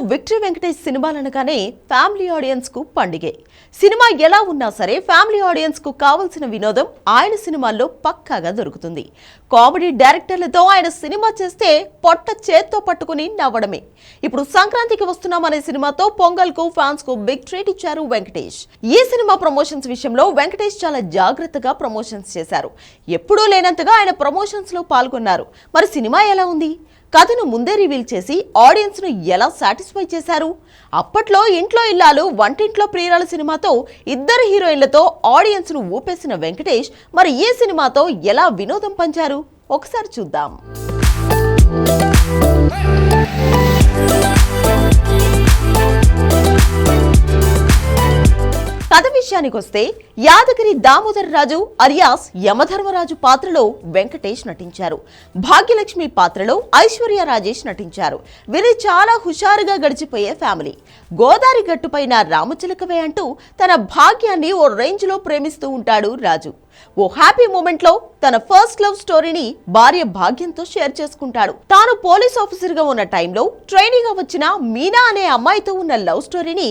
Victory Venkatesh సినిమాలనగానే family ఆడియన్స్కు పండిగే. సినిమా ఎలా ఉన్నా సరే ఫ్యామిలీ ఆడియన్స్కు కావలసిన వినోదం ఆయన సినిమాల్లో పక్కాగా దొరుకుతుంది. కామెడీ డైరెక్టర్లతో ఆయన సినిమా చేస్తే పొట్ట చేత్తో పట్టుకుని నవ్వడమే. ఇప్పుడు సంక్రాంతికి వస్తున్నామనే సినిమాతో పొంగల్కు ఫ్యాన్స్కు బిగ్ ట్రీట్ ఇచ్చారు వెంకటేష్. ఈ సినిమా ప్రమోషన్స్ విషయంలో వెంకటేష్ చాలా జాగ్రత్తగా ప్రమోషన్స్ చేశారు. ఎప్పుడూ లేనంతగా ఆయన ప్రమోషన్స్లో పాల్గొన్నారు. మరి సినిమా ఎలా ఉంది? కథను ముందే రివీల్ చేసి ఆడియన్స్ను ఎలా సాటిస్ఫై చేశారు? అప్పట్లో ఇంట్లో ఇల్లాలు వంటింట్లో ప్రియురాల సినిమాతో ఇద్దరు హీరోయిన్లతో ఆడియన్స్ను ఊపేసిన వెంకటేష్ మరి ఈ సినిమాతో ఎలా వినోదం పంచారు? ఒకసారి చూద్దాం. విషయానికొస్తే వస్తే యాదగిరి దామోదర్ రాజు అరియాస్ యమధర్మరాజు పాత్రలో వెంకటేష్ నటించారు. భాగ్యలక్ష్మి పాత్రలో ఐశ్వర్య రాజేష్ నటించారు. వీరి చాలా హుషారుగా గడిచిపోయే ఫ్యామిలీ. గోదారి గట్టుపైన రామచిలకవే అంటూ తన భాగ్యాన్ని ఓ రేంజ్లో ప్రేమిస్తూ ఉంటాడు రాజు. ఓ హ్యాపీ మూమెంట్లో తన ఫస్ట్ లవ్ స్టోరీని భార్య భాగ్యంతో షేర్ చేసుకుంటాడు. తాను పోలీస్ ఆఫీసర్గా ఉన్న టైంలో ట్రైనింగ్గా వచ్చిన మీనా అనే అమ్మాయితో ఉన్న లవ్ స్టోరీని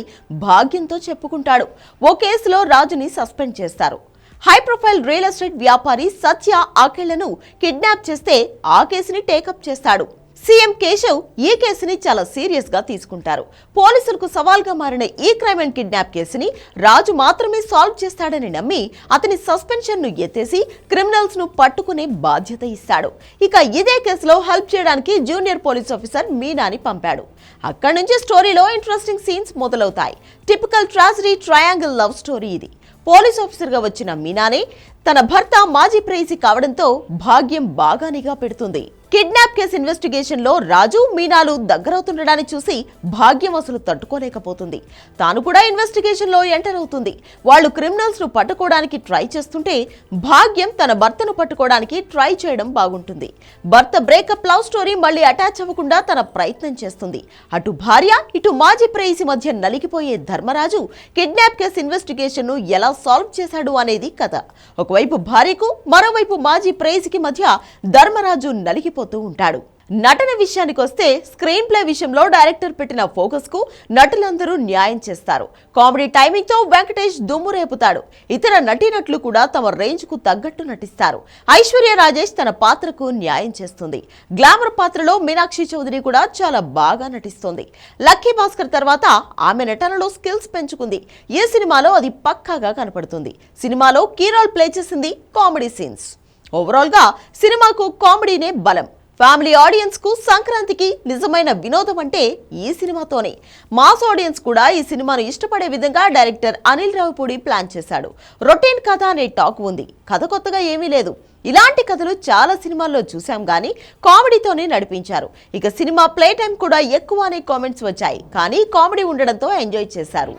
భాగ్యంతో చెప్పుకుంటాడు. ఓ కేసులో రాజుని సస్పెండ్ చేస్తారు. హై ప్రొఫైల్ రియల్ ఎస్టేట్ వ్యాపారి సత్య ఆకేళ్ళను కిడ్నాప్ చేస్తే ఆ కేసుని టేకప్ చేస్తాడు. సీఎం కేశవ్ ఈ కేసుని చాలా సీరియస్గా తీసుకుంటారు. పోలీసులకు సవాల్గా మారిన ఈ క్రైమ్ అండ్ కిడ్నాప్ కేసుని రాజు మాత్రమే సాల్వ్ చేస్తాడని నమ్మి అతని సస్పెన్షన్ను ఎత్తేసి క్రిమినల్స్ను పట్టుకునే బాధ్యత ఇస్తాడు. ఇక ఇదే కేసులో హెల్ప్ చేయడానికి జూనియర్ పోలీస్ ఆఫీసర్ మీనాని పంపాడు. అక్కడి నుంచి స్టోరీలో ఇంట్రెస్టింగ్ సీన్స్ మొదలవుతాయి. Typical tragedy triangle love story ఇది. పోలీస్ ఆఫీసర్గా వచ్చిన మీనానే తన భర్త మాజీ ప్రేయసి కావడంతో భాగ్యం బాగా నిఘా పెడుతుంది. కిడ్నాప్ కేసు ఇన్వెస్టిగేషన్లో రాజు మీనాలు దగ్గరవుతుండడాన్ని చూసి భాగ్యం అసలు తట్టుకోలేకపోతుంది. తాను కూడా ఇన్వెస్టిగేషన్లో ఎంటర్ అవుతుంది. వాళ్ళు క్రిమినల్స్ను పట్టుకోవడానికి ట్రై చేస్తుంటే భాగ్యం తన భర్తను పట్టుకోవడానికి ట్రై చేయడం బాగుంటుంది. భర్త బ్రేకప్ లవ్ స్టోరీ మళ్ళీ అటాచ్ అవ్వకుండా తన ప్రయత్నం చేస్తుంది. అటు భార్య ఇటు మాజీ ప్రేయసి మధ్య నలిగిపోయే ధర్మరాజు కిడ్నాప్ కేసు ఇన్వెస్టిగేషన్ను ఎలా సాల్వ్ చేశాడు అనేది కథ. ఒకవైపు భార్యకు మరోవైపు మాజీ ప్రేయసికి మధ్య ధర్మరాజు నలిగిపోతూ ఉంటాడు. నటన విషయానికి వస్తే స్క్రీన్ ప్లే విషయంలో డైరెక్టర్ పెట్టిన ఫోకస్కు నటులందరూ న్యాయం చేస్తారు. కామెడీ టైమింగ్తో వెంకటేష్ దుమ్ము రేపుతాడు. ఇతర నటీనటులు కూడా తమ రేంజ్కు తగ్గట్టు నటిస్తారు. ఐశ్వర్య రాజేష్ తన పాత్రకు న్యాయం చేస్తుంది. గ్లామర్ పాత్రలో మీనాక్షి చౌదరి కూడా చాలా బాగా నటిస్తుంది. లక్కీ భాస్కర్ తర్వాత ఆమె నటనలో స్కిల్స్ పెంచుకుంది. ఈ సినిమాలో అది పక్కాగా కనపడుతుంది. సినిమాలో కీ రోల్ ప్లే చేసింది కామెడీ సీన్స్. ఓవరాల్గా సినిమాకు కామెడీనే బలం. ఫ్యామిలీ ఆడియన్స్కు సంక్రాంతికి నిజమైన వినోదం అంటే ఈ సినిమాతోనే. మాస్ ఆడియన్స్ కూడా ఈ సినిమాను ఇష్టపడే విధంగా డైరెక్టర్ అనిల్ రావుపూడి ప్లాన్ చేశాడు. రొటీన్ కథ అనే టాక్ ఉంది. కథ కొత్తగా ఏమీ లేదు. ఇలాంటి కథలు చాలా సినిమాల్లో చూసాం కానీ కామెడీతోనే నడిపించారు. ఇక సినిమా ప్లే టైం కూడా ఎక్కువ అనే కామెంట్స్ వచ్చాయి. కానీ కామెడీ ఉండడంతో ఎంజాయ్ చేశారు.